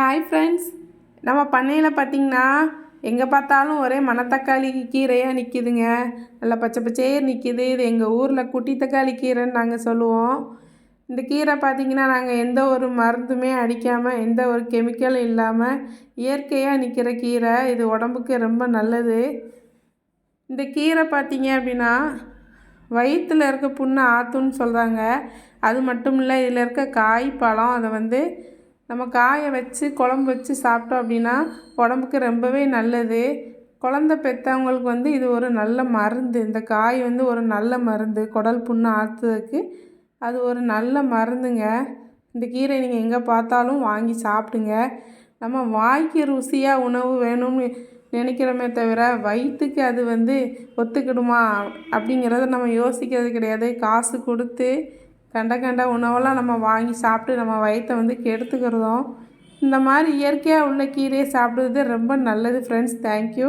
Hi friends நம்ம பண்ணையில் பார்த்தீங்கன்னா எங்கே பார்த்தாலும் ஒரே மணத்தக்காளி கீரையாக நிற்கிதுங்க நல்லா பச்சை பச்சையே நிற்கிது இது எங்கள் ஊரில் குட்டி தக்காளி கீரைன்னு நாங்கள் சொல்லுவோம். இந்த கீரை பார்த்திங்கன்னா நாங்கள் எந்த ஒரு மருந்துமே அடிக்காமல் எந்த ஒரு கெமிக்கலும் இல்லாமல் இயற்கையாக நிற்கிற கீரை. இது உடம்புக்கு ரொம்ப நல்லது. இந்த கீரை பார்த்தீங்க அப்படின்னா வயிற்றில் இருக்க புண்ணை ஆற்றுன்னு சொல்கிறாங்க அது மட்டும் இல்லை இதில் இருக்க காய் பழம் அதை வந்து நம்ம காய வச்சு குழம்பு வச்சு சாப்பிட்டோம் அப்படின்னா உடம்புக்கு ரொம்பவே நல்லது. குழந்த பெற்றவங்களுக்கு வந்து இது ஒரு நல்ல மருந்து. இந்த காய் வந்து ஒரு நல்ல மருந்து. குடல் புண்ணு ஆற்றுறதுக்கு அது ஒரு நல்ல மருந்துங்க. இந்த கீரை நீங்கள் எங்கே பார்த்தாலும் வாங்கி சாப்பிடுங்க. நம்ம வாய்க்கு ருசியாக உணவு வேணும்னு நினைக்கிறோமே தவிர வயிற்றுக்கு அது வந்து ஒத்துக்கிடுமா அப்படிங்கிறத நம்ம யோசிக்கிறது கிடையாது. காசு கொடுத்து கண்ட கண்ட உணவெல்லாம் நம்ம வாங்கி சாப்பிட்டு நம்ம வயிற்றை வந்து கெடுத்துக்கிறதும் இந்த மாதிரி இயற்கையாக உள்ள கீரையை சாப்பிடுறது ரொம்ப நல்லது ஃப்ரெண்ட்ஸ் தேங்க்யூ